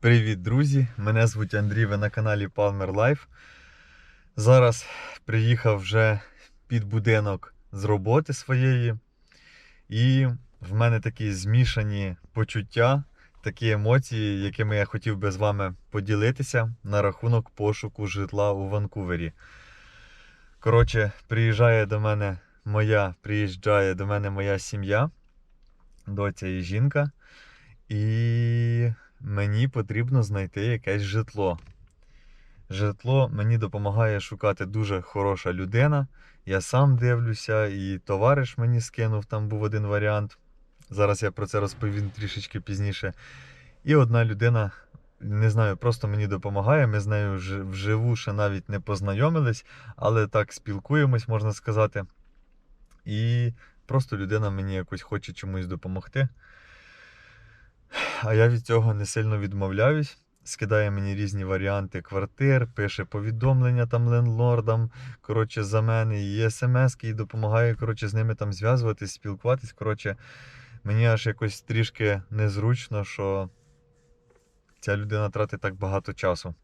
Привіт, друзі! Мене звуть Андрій, ви на каналі Palmer Life. Зараз приїхав вже під будинок з роботи своєї, і в мене такі змішані почуття, такі емоції, якими я хотів би з вами поділитися на рахунок пошуку житла у Ванкувері. Коротше, приїжджає до мене моя, приїжджає до мене моя сім'я, доця і жінка. І мені потрібно знайти якесь житло. Житло мені допомагає шукати дуже хороша людина. Я сам дивлюся, і товариш мені скинув, там був один варіант. Зараз я про це розповім трішечки пізніше. І одна людина, не знаю, просто мені допомагає. Ми з нею вж- вживу ще навіть не познайомились, але так спілкуємось, можна сказати. І просто людина мені якось хоче чомусь допомогти. А я від цього не сильно відмовляюсь. Скидає мені різні варіанти квартир, пише повідомлення там лендлордам, коротше, за мене, і смс і допомагає коротше, з ними там зв'язуватись, спілкуватись. Коротше, мені аж якось трішки незручно, що ця людина тратить так багато часу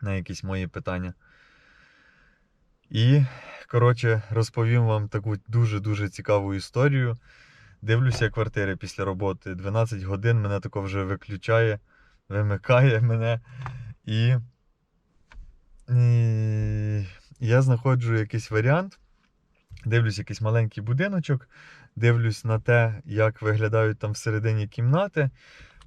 на якісь мої питання. І, коротше, розповім вам таку дуже-дуже цікаву історію. Дивлюся квартири після роботи. 12 годин мене тако вже виключає, вимикає мене. І, і я знаходжу якийсь варіант. Дивлюсь якийсь маленький будиночок, дивлюсь на те, як виглядають там всередині кімнати.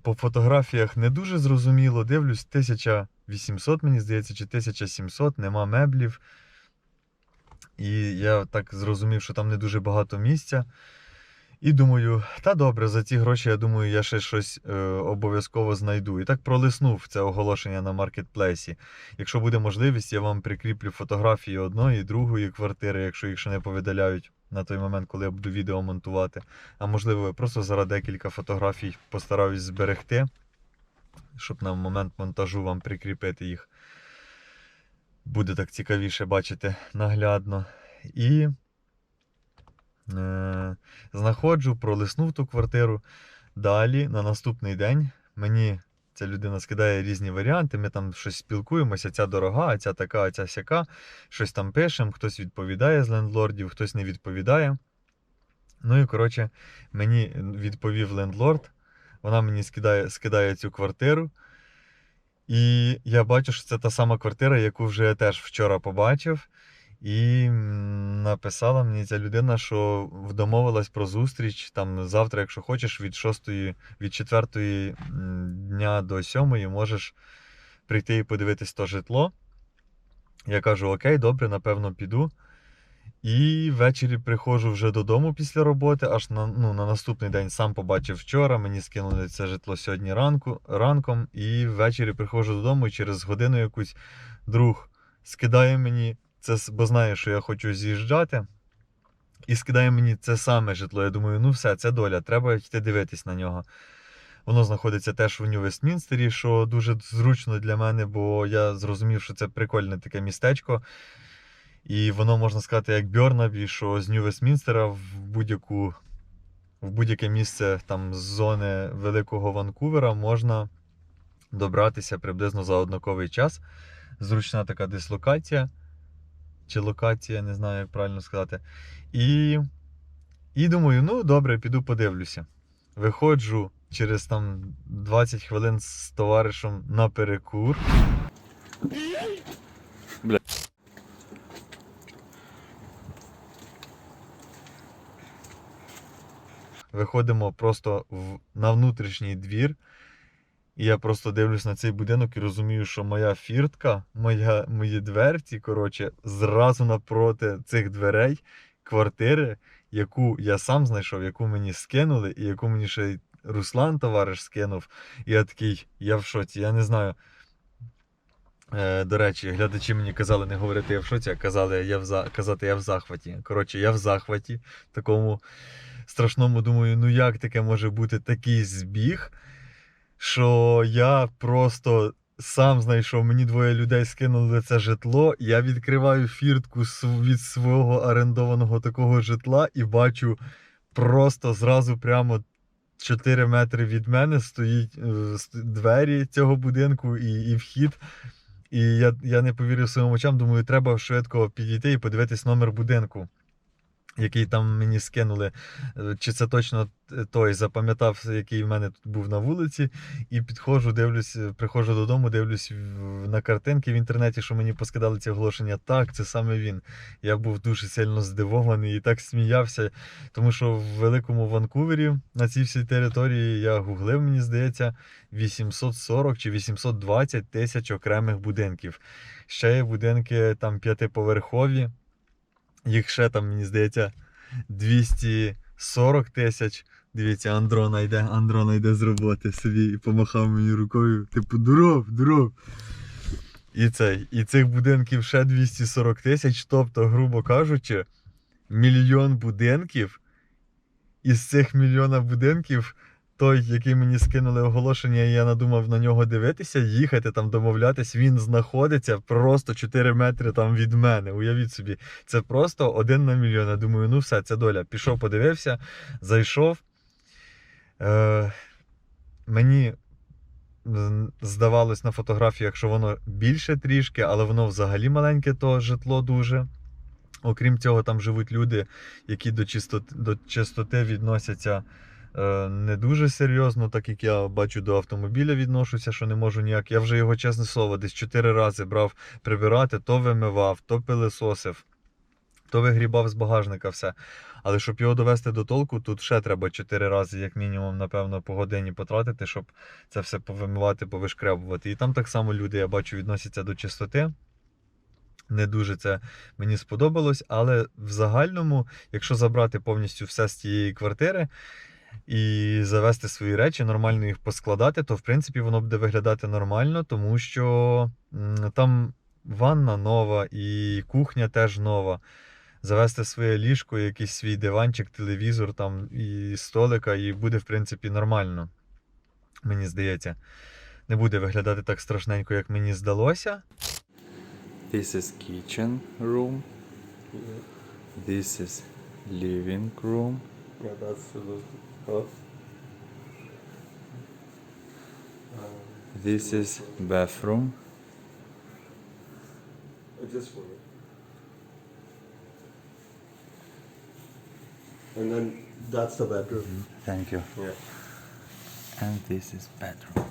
По фотографіях не дуже зрозуміло. Дивлюсь 1800, мені здається, чи 1700, нема меблів. І я так зрозумів, що там не дуже багато місця. І думаю, та добре, за ці гроші, я думаю, я ще щось е, обов'язково знайду. І так пролиснув це оголошення на маркетплейсі. Якщо буде можливість, я вам прикріплю фотографії одної і другої квартири, якщо їх ще не повидаляють на той момент, коли я буду відео монтувати. А можливо, я просто зараз декілька фотографій постараюсь зберегти, щоб на момент монтажу вам прикріпити їх. Буде так цікавіше бачити наглядно. І знаходжу, пролиснув ту квартиру. Далі, на наступний день, мені ця людина скидає різні варіанти. Ми там щось спілкуємося, ця дорога, а ця така, а ця сяка. Щось там пишемо, хтось відповідає з лендлордів, хтось не відповідає. Ну і коротше, мені відповів лендлорд. Вона мені скидає, скидає цю квартиру. І я бачу, що це та сама квартира, яку вже я теж вчора побачив. І написала мені ця людина, що домовилась про зустріч там завтра, якщо хочеш, від 6, від 4 дня до 7 можеш прийти і подивитись то житло. Я кажу: Окей, добре, напевно, піду. І ввечері приходжу вже додому після роботи, аж на, ну, на наступний день сам побачив вчора. Мені скинули це житло сьогодні ранку, ранком, і ввечері приходжу додому і через годину якусь друг скидає мені це, бо знає, що я хочу з'їжджати. І скидає мені це саме житло. Я думаю, ну все, це доля, треба йти дивитись на нього. Воно знаходиться теж в Нью-Вестмінстері, що дуже зручно для мене, бо я зрозумів, що це прикольне таке містечко. І воно можна сказати, як Бьорнабі, що з Нью-Вестмінстера в будь-яку в будь-яке місце там з зони Великого Ванкувера можна добратися приблизно за однаковий час. Зручна така дислокація. Чи локація, не знаю, як правильно сказати. І, і думаю, ну добре, піду подивлюся. Виходжу через там 20 хвилин з товаришем на перекур. Виходимо просто в, на внутрішній двір. І я просто дивлюсь на цей будинок і розумію, що моя фіртка, моя, мої дверці, коротше, зразу напроти цих дверей квартири, яку я сам знайшов, яку мені скинули, і яку мені ще й Руслан, товариш, скинув. І я такий, я в шоці, я не знаю. Е, до речі, глядачі мені казали не говорити я в шоці, а казали я в за... казати я в захваті. Коротше, я в захваті, такому страшному думаю, ну як таке може бути такий збіг, що я просто сам знайшов, мені двоє людей скинули це житло. Я відкриваю фіртку від свого орендованого такого житла і бачу просто зразу прямо 4 метри від мене стоїть е, двері цього будинку і, і вхід. І я, я не повірив своїм очам, думаю, треба швидко підійти і подивитись номер будинку, який там мені скинули. Е, Чи це точно той запам'ятав, який в мене тут був на вулиці, і підходжу, дивлюсь, е, приходжу додому, дивлюсь на картинки в інтернеті, що мені поскидали ці оголошення. Так, це саме він. Я був дуже сильно здивований і так сміявся, тому що в великому Ванкувері на цій всій території я гуглив, мені здається, 840 чи 820 тисяч окремих будинків. Ще є будинки там п'ятиповерхові, їх ще там, мені здається, 240 тисяч. Дивіться, Андрона йде, Андрона йде з роботи собі і помахав мені рукою, типу, дуров, дуров. І цей, і цих будинків ще 240 тисяч, тобто, грубо кажучи, мільйон будинків. Із цих мільйона будинків, той, який мені скинули оголошення, і я надумав на нього дивитися, їхати там, домовлятись, він знаходиться просто 4 метри там від мене. Уявіть собі, це просто один на мільйон. Я думаю, ну все, це доля. Пішов, подивився, зайшов. Е, мені здавалось на фотографіях, що воно більше трішки, але воно взагалі маленьке, то житло дуже. Окрім цього, там живуть люди, які до чистоти, до чистоти відносяться не дуже серйозно, так як я бачу до автомобіля відношуся, що не можу ніяк. Я вже його, чесне слово, десь чотири рази брав прибирати, то вимивав, то пилисосив, то вигрібав з багажника все. Але щоб його довести до толку, тут ще треба чотири рази, як мінімум, напевно, по годині потратити, щоб це все повимивати, повишкребувати. І там так само люди, я бачу, відносяться до чистоти. Не дуже це мені сподобалось, але в загальному, якщо забрати повністю все з тієї квартири і завести свої речі, нормально їх поскладати, то в принципі воно буде виглядати нормально, тому що там ванна нова і кухня теж нова. Завести своє ліжко, якийсь свій диванчик, телевізор там і столика, і буде в принципі нормально. Мені здається. Не буде виглядати так страшненько, як мені здалося. This is kitchen room. This is living room. Yeah, that's the. Um, this is bathroom. Uh, it. And then that's the bedroom. Mm-hmm. Thank you. Yeah. And this is bedroom.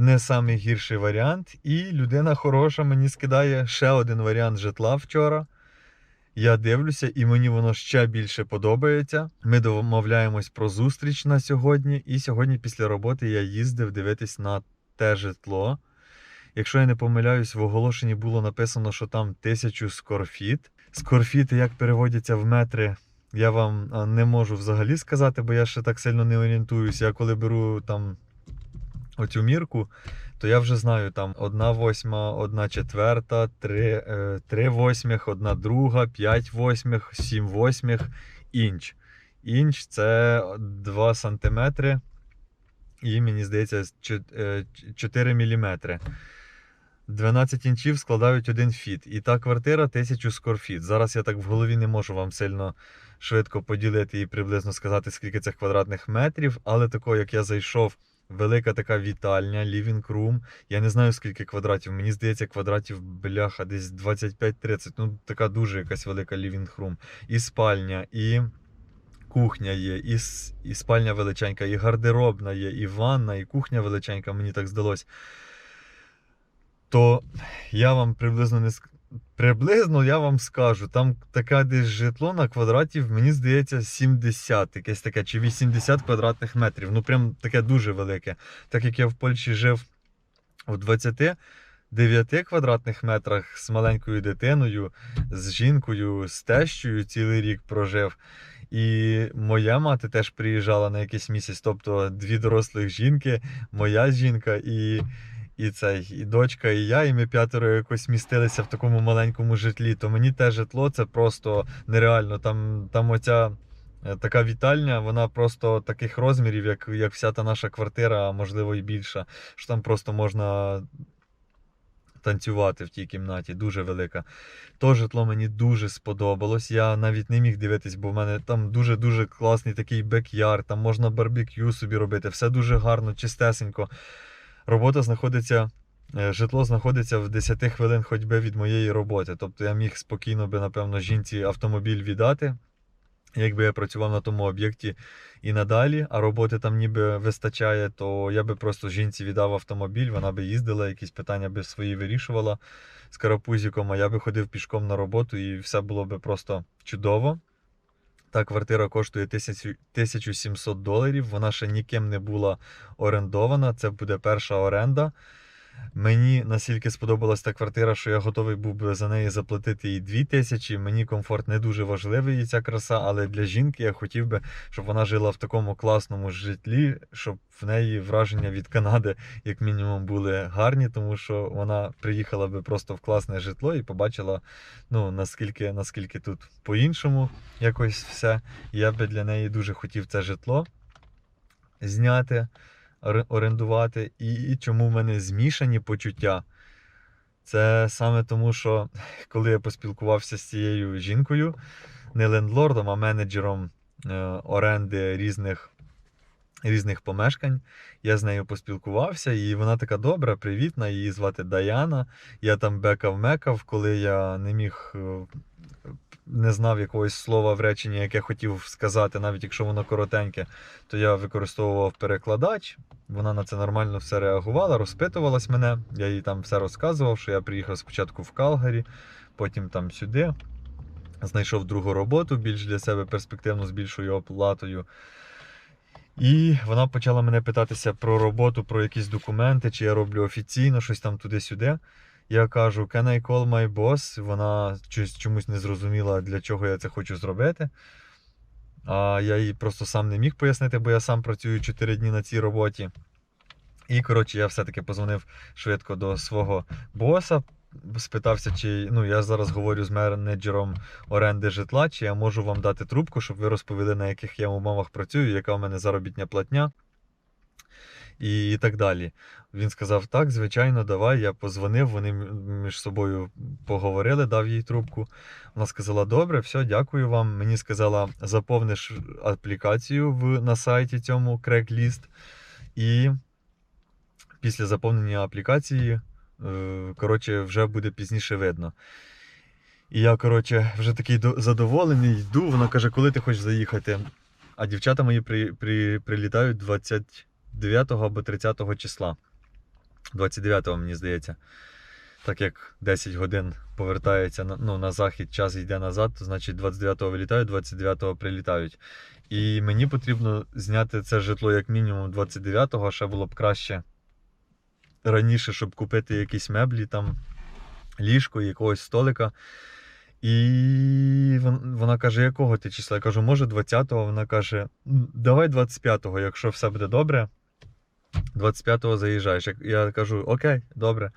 Не самий гірший варіант. І людина хороша мені скидає ще один варіант житла вчора. Я дивлюся, і мені воно ще більше подобається. Ми домовляємось про зустріч на сьогодні. І сьогодні, після роботи, я їздив дивитись на те житло. Якщо я не помиляюсь, в оголошенні було написано, що там тисячу скорфіт. Скорфіти, як переводяться в метри, я вам не можу взагалі сказати, бо я ще так сильно не орієнтуюся. Я коли беру там оцю мірку, то я вже знаю там одна восьма, одна четверта, три, е, три восьмих, одна друга, п'ять восьмих, сім восьмих, інч. Інч це 2 сантиметри і, мені здається, 4 міліметри. 12 інчів складають 1 фіт. І та квартира 1000 скорфіт. Зараз я так в голові не можу вам сильно швидко поділити і приблизно сказати, скільки це квадратних метрів, але такого, як я зайшов, велика така вітальня, living room. Я не знаю, скільки квадратів. Мені здається, квадратів бляха, десь 25-30. Ну, така дуже якась велика living room. І спальня, і кухня є, і, і спальня величенька, і гардеробна є, і ванна, і кухня величенька, мені так здалось. То я вам приблизно не Приблизно я вам скажу, там таке десь житло на квадратів, мені здається, 70, якесь таке, чи 80 квадратних метрів. Ну, прям таке дуже велике. Так як я в Польщі жив у 29 квадратних метрах з маленькою дитиною, з жінкою, з тещою цілий рік прожив. І моя мати теж приїжджала на якийсь місяць, тобто дві дорослих жінки, моя жінка і і цей, і дочка, і я, і ми п'ятеро якось містилися в такому маленькому житлі. То мені те житло це просто нереально. Там, там оця е, така вітальня, вона просто таких розмірів, як, як вся та наша квартира, а можливо і більша. Що там просто можна танцювати в тій кімнаті, дуже велика. То житло мені дуже сподобалось. Я навіть не міг дивитись, бо в мене там дуже-дуже класний такий бек-яр, там можна барбекю собі робити, все дуже гарно, чистесенько. Робота знаходиться, е, житло знаходиться в 10 хвилин ходьби від моєї роботи. Тобто я міг спокійно би, напевно, жінці автомобіль віддати. Якби я працював на тому об'єкті і надалі, а роботи там ніби вистачає, то я би просто жінці віддав автомобіль, вона би їздила, якісь питання би свої вирішувала з карапузіком, а я би ходив пішком на роботу і все було би просто чудово. Та квартира коштує 1000 1700 доларів. Вона ще ніким не була орендована. Це буде перша оренда. Мені настільки сподобалась та квартира, що я готовий був би за неї заплатити і 2000. Мені комфорт не дуже важливий ця краса, але для жінки я хотів би, щоб вона жила в такому класному житлі, щоб в неї враження від Канади, як мінімум, були гарні, тому що вона приїхала би просто в класне житло і побачила, ну наскільки, наскільки тут по-іншому якось все. Я би для неї дуже хотів це житло зняти, орендувати. І, чому в мене змішані почуття? Це саме тому, що коли я поспілкувався з цією жінкою, не лендлордом, а менеджером е, оренди різних, різних помешкань, я з нею поспілкувався, і вона така добра, привітна, її звати Даяна. Я там бекав-мекав, коли я не міг. Не знав якогось слова в реченні, яке хотів сказати, навіть якщо воно коротеньке, то я використовував перекладач. Вона на це нормально все реагувала, розпитувалась мене. Я їй там все розказував, що я приїхав спочатку в Калгарі, потім там сюди. Знайшов другу роботу, більш для себе перспективну з більшою оплатою. І вона почала мене питатися про роботу, про якісь документи, чи я роблю офіційно, щось там туди-сюди. Я кажу, can I call my boss? Вона чомусь не зрозуміла, для чого я це хочу зробити. А я їй просто сам не міг пояснити, бо я сам працюю 4 дні на цій роботі. І, коротше, я все-таки позвонив швидко до свого боса, спитався, чи ну, я зараз говорю з менеджером оренди житла, чи я можу вам дати трубку, щоб ви розповіли, на яких я умовах працюю, яка в мене заробітня платня. І, так далі. Він сказав: так, звичайно, давай. Я позвонив, вони між собою поговорили, дав їй трубку. Вона сказала: добре, все, дякую вам. Мені сказала, заповниш аплікацію в, на сайті цьому Craigslist. І після заповнення аплікації, е, коротше, вже буде пізніше видно. І я, коротше, вже такий задоволений, йду. Вона каже, коли ти хочеш заїхати? А дівчата мої при, при, прилітають 29 або 30 числа. 29-го, мені здається. Так як 10 годин повертається на, ну, на захід, час йде назад, то значить 29-го вилітають, 29-го прилітають. І мені потрібно зняти це житло як мінімум 29-го, ще було б краще раніше, щоб купити якісь меблі, там, ліжко, якогось столика. І вона каже, якого ти числа? Я кажу, може 20-го. Вона каже, давай 25-го, якщо все буде добре. 25-го заїжджаєш. Я- кажу, окей, добре.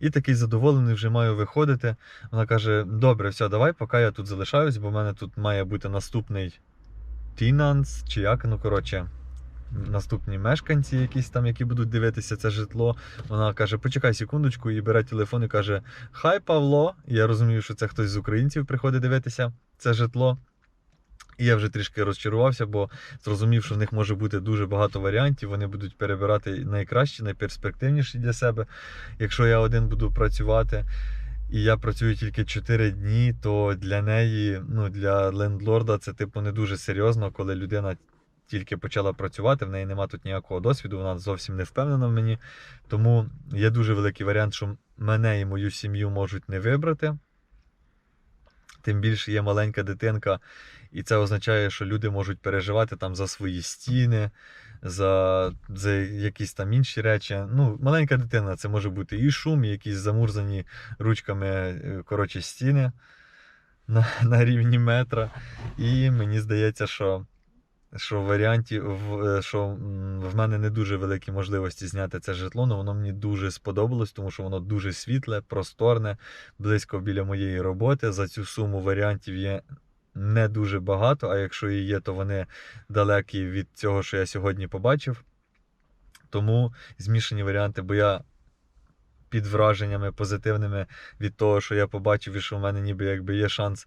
І такий задоволений вже маю виходити. Вона каже: добре, все, давай, поки я тут залишаюсь, бо в мене тут має бути наступний тінанс, чи як, ну коротше, наступні мешканці, якісь там, які будуть дивитися це житло. Вона каже: почекай секундочку, і бере телефон і каже: Хай Павло. Я розумію, що це хтось з українців приходить дивитися це житло. І я вже трішки розчарувався, бо зрозумів, що в них може бути дуже багато варіантів. Вони будуть перебирати найкращі, найперспективніші для себе. Якщо я один буду працювати, і я працюю тільки 4 дні, то для неї, ну для лендлорда, це типу не дуже серйозно, коли людина тільки почала працювати, в неї нема тут ніякого досвіду, вона зовсім не впевнена в мені. Тому є дуже великий варіант, що мене і мою сім'ю можуть не вибрати. Тим більше є маленька дитинка, і це означає, що люди можуть переживати там за свої стіни, за, за якісь там інші речі. Ну, маленька дитина, це може бути і шум, і якісь замурзані ручками е, коротше, стіни на, на рівні метра. І мені здається, що, що в е, що в мене не дуже великі можливості зняти це житло, але воно мені дуже сподобалось, тому що воно дуже світле, просторне, близько біля моєї роботи. За цю суму варіантів є не дуже багато, а якщо і є, то вони далекі від цього, що я сьогодні побачив. Тому змішані варіанти, бо я під враженнями позитивними від того, що я побачив, і що в мене ніби якби є шанс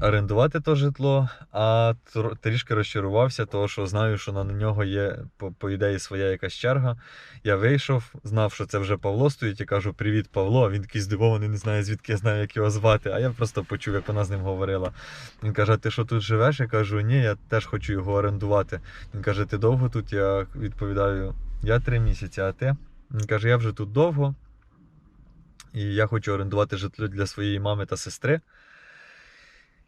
орендувати то житло, а трішки розчарувався, того, що знаю, що на нього є, по, по ідеї, своя якась черга. Я вийшов, знав, що це вже Павло стоїть, і кажу: Привіт, Павло. Він такий здивований, не знає, звідки я знаю, як його звати. А я просто почув, як вона з ним говорила. Він каже: ти що тут живеш? Я кажу, ні, я теж хочу його орендувати. Він каже: Ти довго тут? Я відповідаю, я три місяці, а ти? Він каже, я вже тут довго. І я хочу орендувати житло для своєї мами та сестри.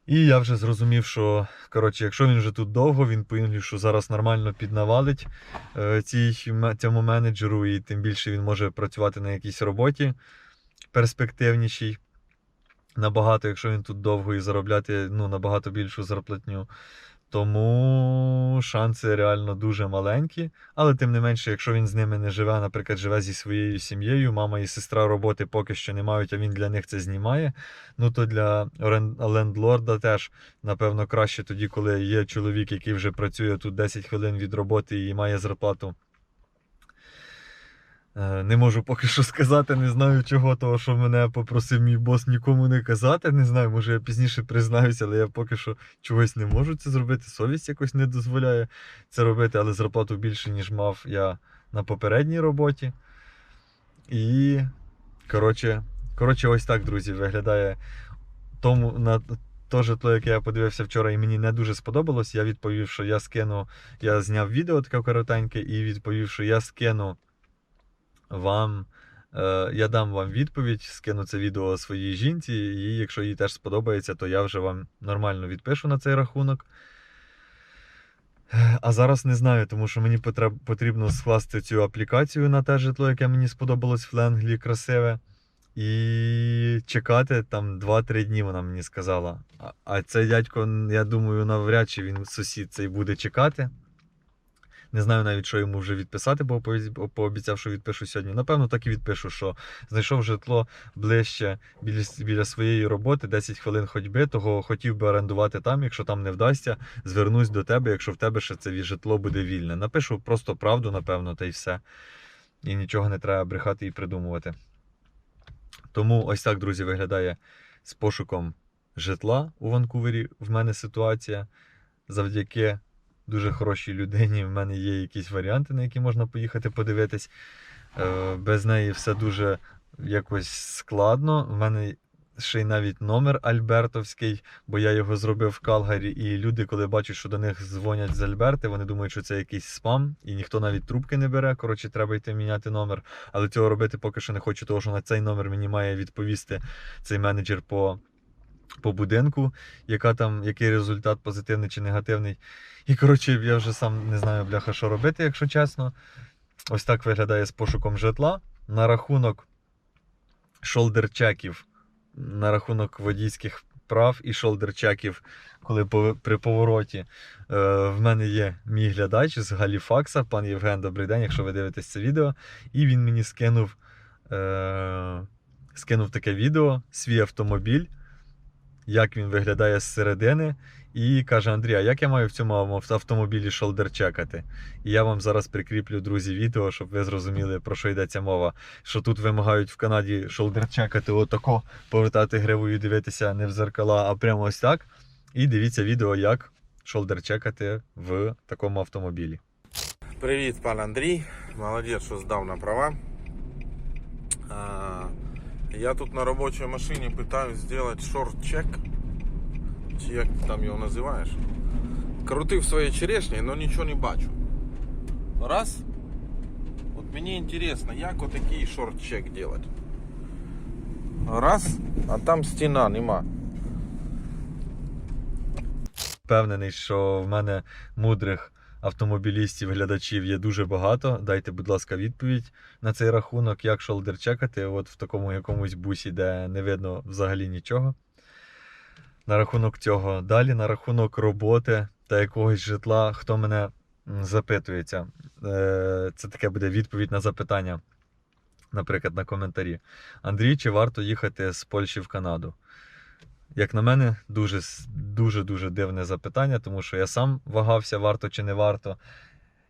І я вже зрозумів, що коротше, якщо він вже тут довго, він по що зараз нормально піднавалить е, цій, цьому менеджеру, і тим більше він може працювати на якійсь роботі перспективнішій. Набагато, якщо він тут довго і заробляти ну, набагато більшу зарплатню. Тому шанси реально дуже маленькі. Але тим не менше, якщо він з ними не живе, наприклад, живе зі своєю сім'єю, мама і сестра роботи поки що не мають, а він для них це знімає. Ну то для лендлорда теж, напевно, краще тоді, коли є чоловік, який вже працює тут 10 хвилин від роботи і має зарплату. Е, Не можу поки що сказати, не знаю чого, того, що мене попросив мій бос нікому не казати. Не знаю, може я пізніше признаюся, але я поки що чогось не можу це зробити. Совість якось не дозволяє це робити, але зарплату більше, ніж мав я на попередній роботі. І коротше, коротше, ось так, друзі, виглядає тому на то житло, яке я подивився вчора, і мені не дуже сподобалось. Я відповів, що я скину, я зняв відео таке коротеньке, і відповів, що я скину вам. е, Я дам вам відповідь, скину це відео своїй жінці, і якщо їй теж сподобається, то я вже вам нормально відпишу на цей рахунок. А зараз не знаю, тому що мені потрібно скласти цю аплікацію на те житло, яке мені сподобалось в Ленглі, красиве. І чекати там 2-3 дні, вона мені сказала. А цей дядько, я думаю, навряд чи він сусід цей буде чекати. Не знаю навіть, що йому вже відписати, бо пообіцяв, що відпишу сьогодні. Напевно, так і відпишу, що знайшов житло ближче біля, біля своєї роботи, 10 хвилин ходьби, того хотів би орендувати там. Якщо там не вдасться, звернусь до тебе, якщо в тебе ще це житло буде вільне. Напишу просто правду, напевно, та й все. І нічого не треба брехати і придумувати. Тому ось так, друзі, виглядає з пошуком житла у Ванкувері. В мене ситуація. Завдяки дуже хорошій людині. В мене є якісь варіанти, на які можна поїхати подивитись. Е, Без неї все дуже якось складно. В мене ще й навіть номер Альбертовський, бо я його зробив в Калгарі, і люди, коли бачать, що до них дзвонять з Альберти, вони думають, що це якийсь спам, і ніхто навіть трубки не бере. Коротше, треба йти міняти номер. Але цього робити поки що не хочу, тому що на цей номер мені має відповісти цей менеджер по. По будинку, яка там, який результат позитивний чи негативний. І коротше, я вже сам не знаю, бляха, що робити, якщо чесно. Ось так виглядає з пошуком житла. На рахунок шолдерчеків, на рахунок водійських прав і шолдерчеків, коли при повороті. Е, в мене є мій глядач з Галіфакса, пан Євген, добрий день, якщо ви дивитесь це відео. І він мені скинув, е, скинув таке відео, свій автомобіль, як він виглядає зсередини. І каже Андрій, а як я маю в цьому автомобілі шолдер чекати? І я вам зараз прикріплю, друзі, відео, щоб ви зрозуміли, про що йдеться мова. Що тут вимагають в Канаді шолдер чекати отако, повертати гривою і дивитися не в зеркала, а прямо ось так. І дивіться відео, як шолдер чекати в такому автомобілі. Привіт, пан Андрій. Молодець, що здав на права. А, я тут на робочій машині питаюсь зробити шорт-чек. Чи як ти там його називаєш? Крутив свої черешні, але нічого не бачу. Раз. От мені цікаво, як отакий шорт-чек робити. Раз, а там стіна нема. Впевнений, що в мене мудрих автомобілістів, глядачів є дуже багато. Дайте, будь ласка, відповідь на цей рахунок, як шолдер чекати, от в такому якомусь бусі, де не видно взагалі нічого. На рахунок цього. Далі на рахунок роботи та якогось житла, хто мене запитується. Е, Це таке буде відповідь на запитання, наприклад, на коментарі. Андрій, чи варто їхати з Польщі в Канаду? Як на мене, дуже-дуже дуже дивне запитання, тому що я сам вагався, варто чи не варто.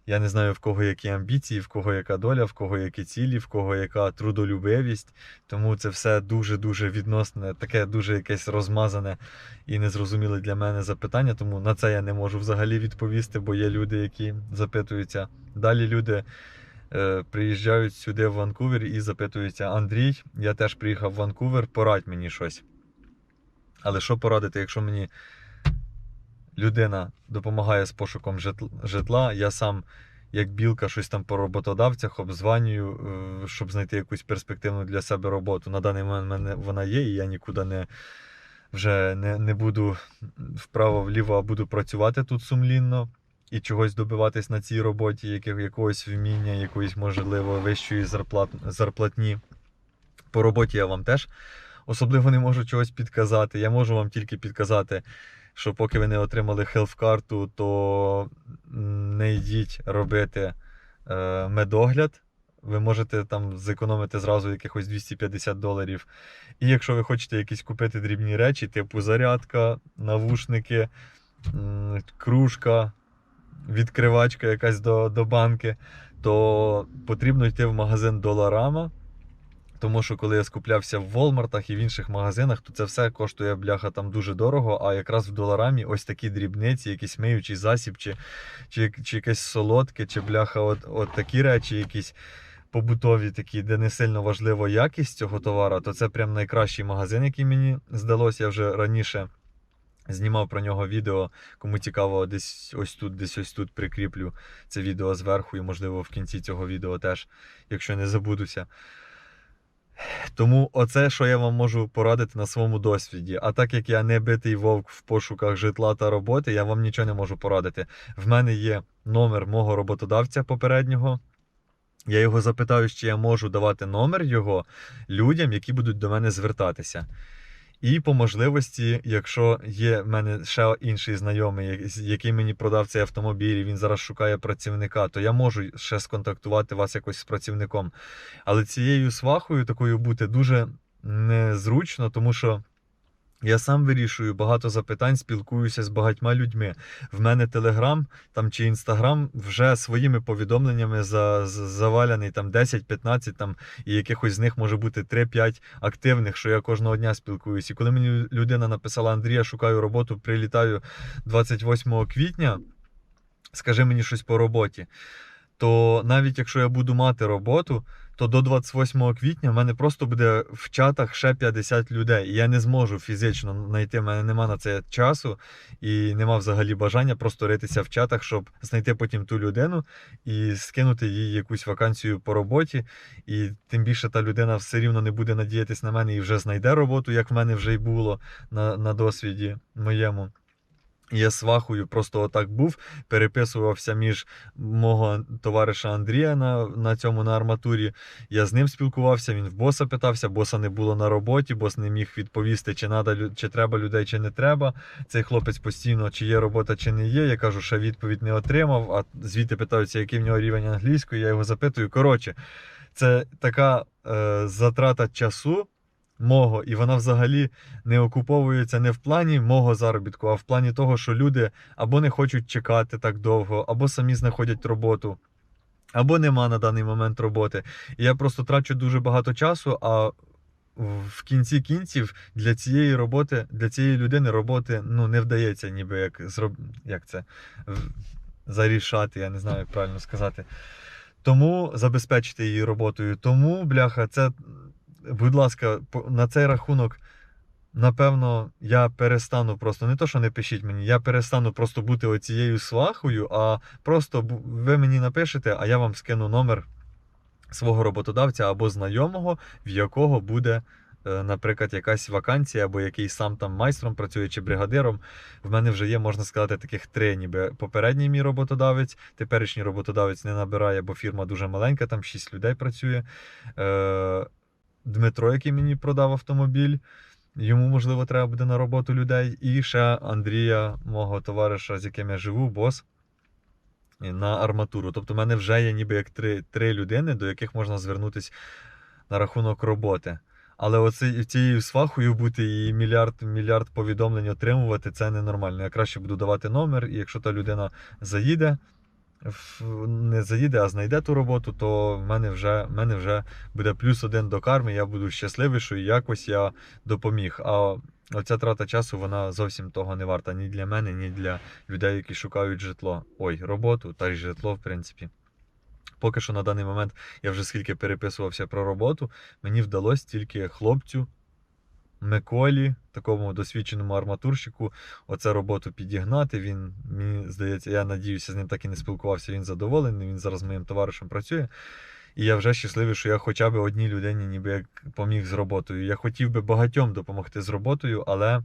Я не знаю, в кого які амбіції, в кого яка доля, в кого які цілі, в кого яка трудолюбивість. Тому це все дуже-дуже відносне, таке дуже якесь розмазане і незрозуміле для мене запитання. Тому на це я не можу взагалі відповісти, бо є люди, які запитуються. Далі люди е, приїжджають сюди в Ванкувер і запитуються: Андрій, я теж приїхав в Ванкувер, порадь мені щось. Але що порадити, якщо мені людина допомагає з пошуком житла, я сам, як білка, щось там по роботодавцях обзванюю, е, щоб знайти якусь перспективну для себе роботу. На даний момент вона є, і я нікуди не вже не, не буду вправо-вліво, а буду працювати тут сумлінно і чогось добиватись на цій роботі, якогось вміння, якоїсь, можливо, вищої зарплат, зарплатні. По роботі я вам теж особливо не можу чогось підказати. Я можу вам тільки підказати, що поки ви не отримали хелф-карту, то не йдіть робити е, медогляд. Ви можете там зекономити зразу якихось 250 доларів. І якщо ви хочете якісь купити дрібні речі, типу зарядка, навушники, кружка, відкривачка якась до, до банки, то потрібно йти в магазин Доларама. Тому що коли я скуплявся в Волмартах і в інших магазинах, то це все коштує бляха там дуже дорого. А якраз в доларамі ось такі дрібниці, якийсь миючий засіб, чи, чи, чи якесь солодке, чи бляха, от, от такі речі, якісь побутові, такі, де не сильно важлива якість цього товару, то це прям найкращий магазин, який мені здалося. Я вже раніше знімав про нього відео. Кому цікаво, десь ось тут, десь ось тут прикріплю це відео зверху, і можливо в кінці цього відео теж, якщо не забудуся. Тому оце, що я вам можу порадити на своєму досвіді. А так як я не битий вовк в пошуках житла та роботи, я вам нічого не можу порадити. В мене є номер мого роботодавця попереднього. Я його запитаю, чи я можу давати номер його людям, які будуть до мене звертатися. І по можливості, якщо є в мене ще інший знайомий, як- який мені продав цей автомобіль, і він зараз шукає працівника, то я можу ще сконтактувати вас якось з працівником. Але цією свахою такою бути дуже незручно, тому що я сам вирішую багато запитань, спілкуюся з багатьма людьми. В мене Телеграм там чи Інстаграм вже своїми повідомленнями за, за- заваляний там 10-15 там, і якихось з них може бути 3-5 активних, що я кожного дня спілкуюся. І коли мені людина написала Андрія, шукаю роботу, прилітаю 28 квітня, скажи мені щось по роботі. То навіть якщо я буду мати роботу, то до 28 квітня в мене просто буде в чатах ще 50 людей. Я не зможу фізично знайти, в мене нема на це часу і нема взагалі бажання просто ритися в чатах, щоб знайти потім ту людину і скинути їй якусь вакансію по роботі. І тим більше та людина все рівно не буде надіятись на мене і вже знайде роботу, як в мене вже й було на, на досвіді моєму. Я свахою просто отак був, переписувався між мого товариша Андрія на, на цьому на арматурі. Я з ним спілкувався, він в боса питався, боса не було на роботі, бос не міг відповісти, чи, надо, чи треба людей, чи не треба. Цей хлопець постійно, чи є робота, чи не є. Я кажу, що відповідь не отримав, а звідти питаються, який в нього рівень англійської, я його запитую. Коротше, це така е, затрата часу. Мого, і вона взагалі не окуповується не в плані мого заробітку, а в плані того, що люди або не хочуть чекати так довго, або самі знаходять роботу, або нема на даний момент роботи. І я просто трачу дуже багато часу, а в кінці кінців для цієї роботи, для цієї людини роботи ну, не вдається, ніби як зроб... як це зарішати, я не знаю, як правильно сказати. Тому забезпечити її роботою. Тому, бляха, це, будь ласка, на цей рахунок напевно, я перестану просто не то, що не пишіть мені, я перестану просто бути оцією свахою, а просто ви мені напишете, а я вам скину номер свого роботодавця або знайомого, в якого буде, е, наприклад, якась вакансія, або який сам там майстром працює чи бригадиром. В мене вже є, можна сказати, таких три, ніби попередній мій роботодавець, теперішній роботодавець не набирає, бо фірма дуже маленька, там 6 людей працює. Дмитро, який мені продав автомобіль. Йому, можливо, треба буде на роботу людей. І ще Андрія, мого товариша, з яким я живу, бос, на арматуру. Тобто, в мене вже є ніби як три, три людини, до яких можна звернутися на рахунок роботи. Але оце цією свахою бути і мільярд, мільярд повідомлень отримувати це ненормально. Я краще буду давати номер, і якщо та людина заїде, не заїде, а знайде ту роботу, то в мене вже, в мене вже буде плюс один до карми. Я буду щасливий, що якось я допоміг. А оця трата часу вона зовсім того не варта ні для мене, ні для людей, які шукають житло. Ой, роботу та й житло, в принципі. Поки що на даний момент я вже скільки переписувався про роботу, мені вдалося тільки хлопцю Миколі, такому досвідченому арматурщику, оце роботу підігнати. Він, мені здається, я надіюся, з ним так і не спілкувався. Він задоволений. Він зараз моїм товаришем працює. І я вже щасливий, що я хоча б одній людині ніби як поміг з роботою. Я хотів би багатьом допомогти з роботою, але.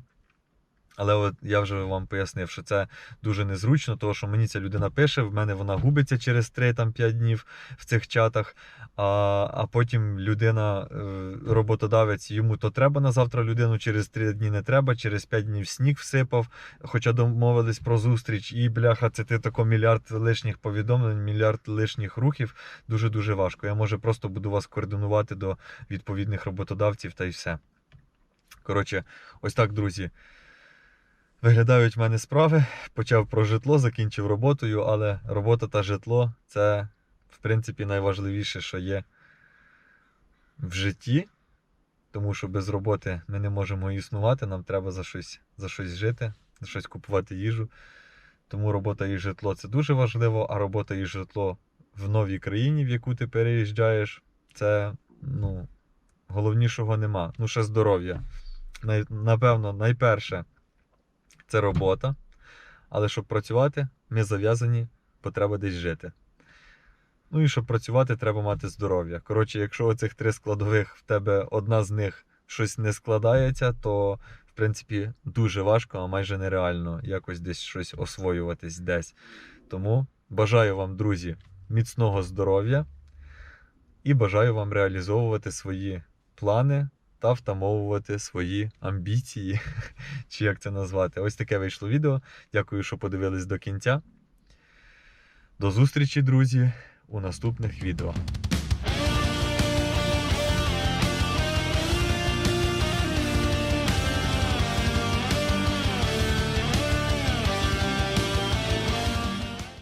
Але от я вже вам пояснив, що це дуже незручно, тому що мені ця людина пише, в мене вона губиться через 3-5 днів в цих чатах. А, а потім людина, е, роботодавець, йому то треба на завтра людину, через 3 дні не треба, через 5 днів сніг всипав, хоча домовились про зустріч, і бляха, це ти тако мільярд лишніх повідомлень, мільярд лишніх рухів. Дуже-дуже важко. Я може просто буду вас координувати до відповідних роботодавців та й все. Коротше, ось так, друзі. Виглядають в мене справи. Почав про житло, закінчив роботою, але робота та житло це, в принципі, найважливіше, що є в житті. Тому що без роботи ми не можемо існувати, нам треба за щось, за щось жити, за щось купувати їжу. Тому робота і житло це дуже важливо, а робота і житло в новій країні, в яку ти переїжджаєш, це ну, головнішого нема. Ну, ще здоров'я. Напевно, найперше це робота. Але щоб працювати, ми зав'язані, бо треба десь жити. Ну і щоб працювати, треба мати здоров'я. Коротше, якщо оцих три складових в тебе одна з них щось не складається, то в принципі дуже важко, а майже нереально якось десь щось освоюватись десь. Тому бажаю вам, друзі, міцного здоров'я і бажаю вам реалізовувати свої плани та втамовувати свої амбіції, чи як це назвати. Ось таке вийшло відео. Дякую, що подивились до кінця. До зустрічі, друзі, у наступних відео.